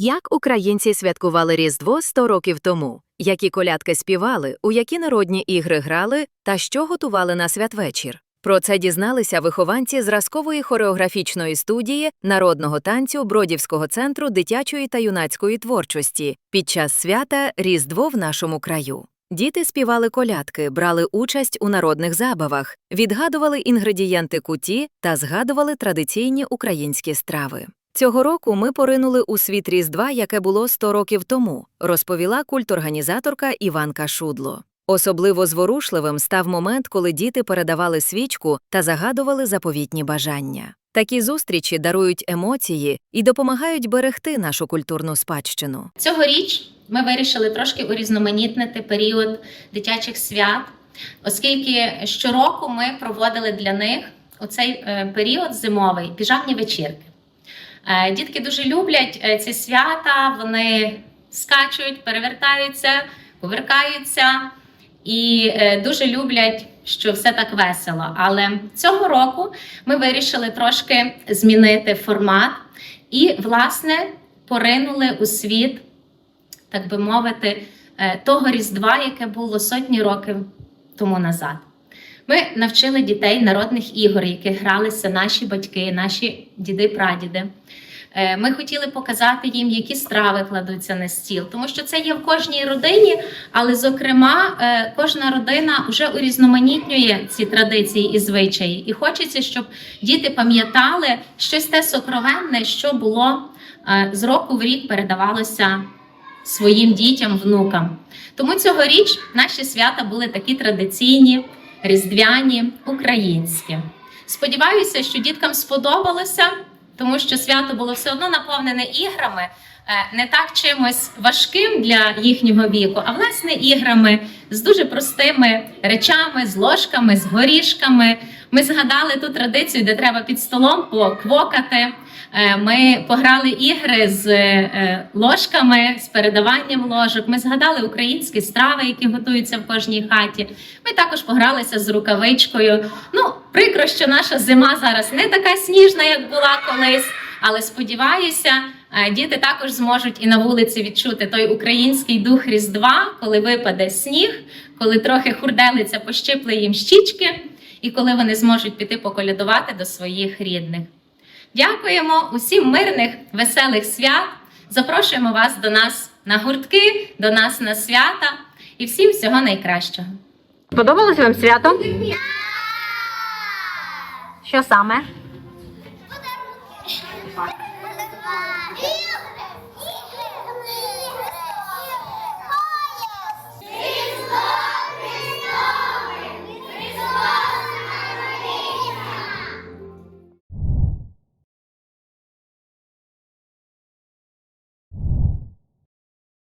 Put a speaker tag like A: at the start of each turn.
A: Як українці святкували Різдво 100 років тому, які колядки співали, у які народні ігри грали та що готували на святвечір? Про це дізналися вихованці зразкової хореографічної студії народного танцю Бродівського центру дитячої та юнацької творчості під час свята Різдво в нашому краю. Діти співали колядки, брали участь у народних забавах, відгадували інгредієнти куті та згадували традиційні українські страви. Цього року ми поринули у світ Різдва, яке було 100 років тому, розповіла культорганізаторка Іванка Шудло. Особливо зворушливим став момент, коли діти передавали свічку та загадували заповітні бажання. Такі зустрічі дарують емоції і допомагають берегти нашу культурну спадщину.
B: Цьогоріч ми вирішили трошки урізноманітнити період дитячих свят, оскільки щороку ми проводили для них у цей е, період зимовий піжамні вечірки. Е, Дітки дуже люблять е, ці свята, вони скачуть, перевертаються, кувиркаються і е, дуже люблять, що все так весело. Але цього року ми вирішили трошки змінити формат і, власне, поринули у світ так би мовити, того Різдва, яке було сотні років тому назад. Ми навчили дітей народних ігор, яких гралися наші батьки, наші діди-прадіди. Е, Ми хотіли показати їм, які страви кладуться на стіл, тому що це є в кожній родині, але, зокрема, е, кожна родина вже урізноманітнює ці традиції і звичаї. І хочеться, щоб діти пам'ятали щось те сокровенне, що було е, з року в рік передавалося своїм дітям, внукам. Тому цьогоріч наші свята були такі традиційні, різдвяні, українські. Сподіваюся, що діткам сподобалося, тому що свято було все одно наповнене іграми, е, не так чимось важким для їхнього віку, а власне іграми з дуже простими речами, з ложками, з горішками. Ми згадали ту традицію, де треба під столом поквокати. Е, Ми пограли ігри з е, ложками, з передаванням ложок. Ми згадали українські страви, які готуються в кожній хаті. Ми також погралися з рукавичкою. Ну, прикро, що наша зима зараз не така сніжна, як була колись. Але сподіваюся, е, діти також зможуть і на вулиці відчути той український дух Різдва, коли випаде сніг, коли трохи хурделиця пощипли їм щічки, і коли вони зможуть піти поколядувати до своїх рідних. Дякуємо усім мирних, веселих свят. Запрошуємо вас до нас на гуртки, до нас на свята і всім всього найкращого.
C: Сподобалось вам свято? Що саме?